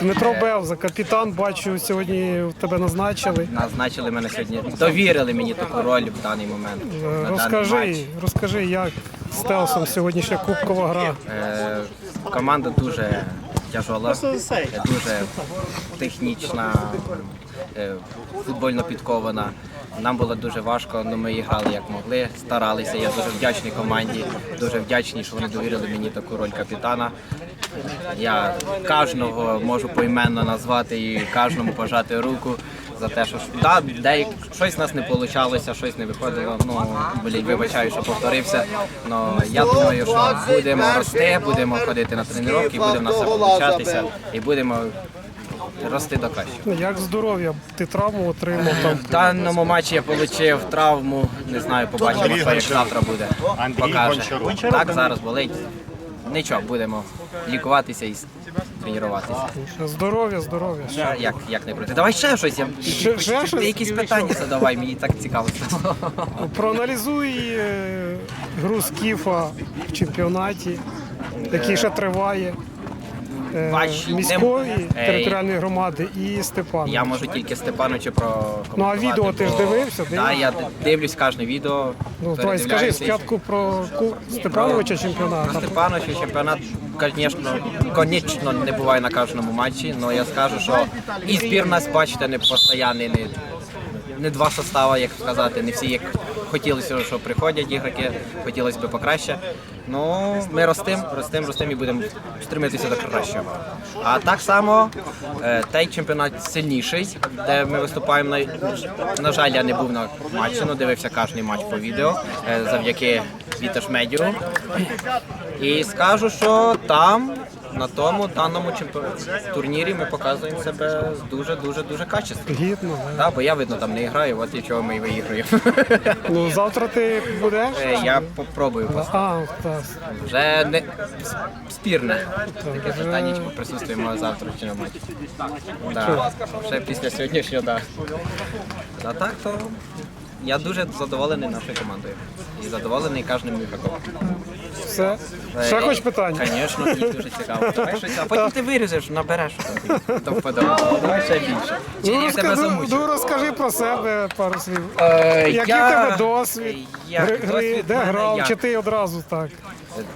Дмитро Бевза, капітан, бачу, сьогодні тебе назначили. Назначили мене сьогодні, довірили мені таку роль в даний момент. Е, на даний Розкажи, матч. розкажи, як з Телсом сьогоднішня кубкова гра. Е, команда дуже тяжола, е, дуже технічна, е, футбольно підкована. Нам було дуже важко, але ми грали як могли, старалися. Я дуже вдячний команді, дуже вдячний, що вони довірили мені таку роль капітана. Я кожного можу поіменно назвати і кожному пожати руку за те, що да, деяк, щось у нас не вийшло, щось не виходило. Ну, блін, вибачаю, що повторився. Но я думаю, що будемо рости, будемо ходити на тренування, буде в нас все получатися і будемо рости до кращого. Як здоров'я? Ти травму отримав там. В даному матчі я отримав травму, не знаю, побачимо, що як завтра буде. Покаже. Так, зараз болить. Нічого, будемо лікуватися і тренуватися. Здоров'я, здоров'я. Ще Як, як не проти? Давай ще щось. Я, Ще- ще ти щось? якісь питання задавай, мені так цікаво. Проаналізуй е, гру Скіфа в чемпіонаті, який ще триває. Е, Бач, Міської Ей. територіальної громади і Степана. Я можу тільки Степановичу про Ну, а відео ти ж дивився, Так, дивився? я дивлюсь кожне відео. Ну, давай скажи передивляюся. спочатку про Ку- Степановича чемпіонат. Про Степановича чемпіонат, звісно, конечно, не буває на кожному матчі, але я скажу, що і збір нас, бачите, не постійний, не, не два состава, як сказати, не всі як хотілося, що приходять ігроки, хотілося б покраще. Ну, ми ростимо, ростимо, ростимо і будемо стремитися до кращого. А так само е, той чемпіонат сильніший, де ми виступаємо. На, на жаль, я не був на матчі, але дивився кожен матч по відео е, завдяки Віташ Медіу. І скажу, що там, на тому даному турнірі, ми показуємо себе дуже дуже дуже качественно. Гідно. да. Да, бо я видно там не граю, от і чого ми і виіграємо. Ну, завтра ти будеш? Е, Я попробую просто. А, так. Вже не спірне. Таке питання, чи ми присутствуємо завтра чи на матчі. Да. Ще після сьогоднішнього, так. Да. А так то я дуже задоволений нашою командою. І задоволений кожним ігроком. Все. Ще хоч питання? Звісно, мені дуже цікаво. Давай щось, а потім ти виріжеш, набереш до вподобання. Давай ще більше. Чи Ну, я тебе розкажи, ну, розкажи про себе пару слів. Е, Який я- в тебе досвід? Як Гри, гри, досвід? де В мене грав? як? Чи ти одразу так?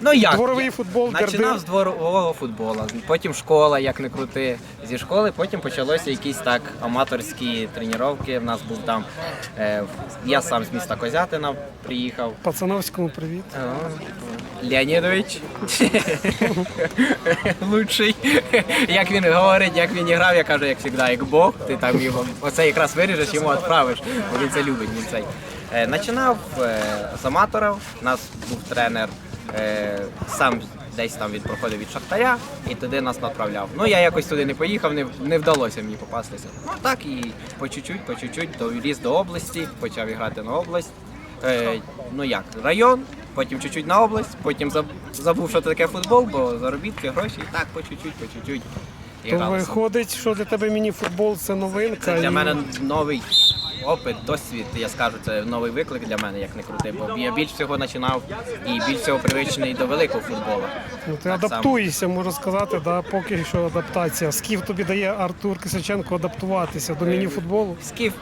Ну як? Дворовий футбол, Починав з дворового футболу, потім школа, як не крути. Зі школи потім почалося якісь так аматорські тренування. В нас був там. Е, я сам з міста Козятина приїхав. Пацановському привіт. О, Леонідович. Лучший. Як він говорить, як він грав, я кажу, як завжди, як Бог, ти там його оце якраз виріжеш, йому відправиш, бо він це любить. Він цей. Е, Починав е, з аматорів, у нас був тренер, е, сам десь там він проходив від Шахтаря і туди нас направляв. Ну я якось туди не поїхав, не, не вдалося мені попастися. Ну так і по чуть-чуть, по чуть-чуть доліз до області, почав грати на область. Е, ну як, район, потім чуть-чуть на область, потім забув, що таке футбол, бо заробітки, гроші, і так по чуть-чуть, по чуть-чуть. То виходить, що для тебе міні-футбол це новинка. Це для і- мене новий опит, досвід. Я скажу, це новий виклик для мене, як не крути. Бо я більш всього починав і більш всього привичний до великого футболу. Ну, ти Так адаптуєшся, можна сказати, да, поки що адаптація. Скіф тобі дає Артур Кисаченко адаптуватися до міні-футболу. Скіф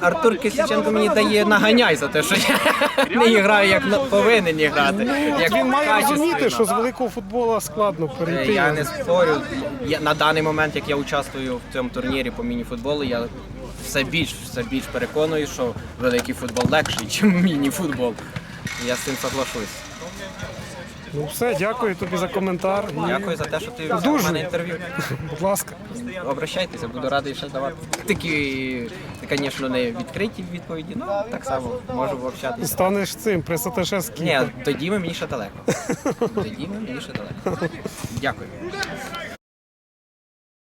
Артур Кисиченко мені дає наганяй за те, що я не граю як повинен грати. Як Він має розуміти, що з великого футболу складно перейти. Я не спорю. Я, на даний момент, як я участвую в цьому турнірі по міні-футболу, я все більш, все більш переконую, що великий футбол легший, ніж міні-футбол. Я з цим соглашусь. Ну все, дякую тобі за коментар. І, Дякую за те, що ти взяв Дуже. в мене інтерв'ю. Будь ласка. Обращайтеся, буду радий ще давати. Такі, звісно, не відкриті відповіді, але так само можу общатися. Станеш цим, пресатеше Ні, тоді ми мені ще далеко. Тоді ми мені ще далеко. Дякую.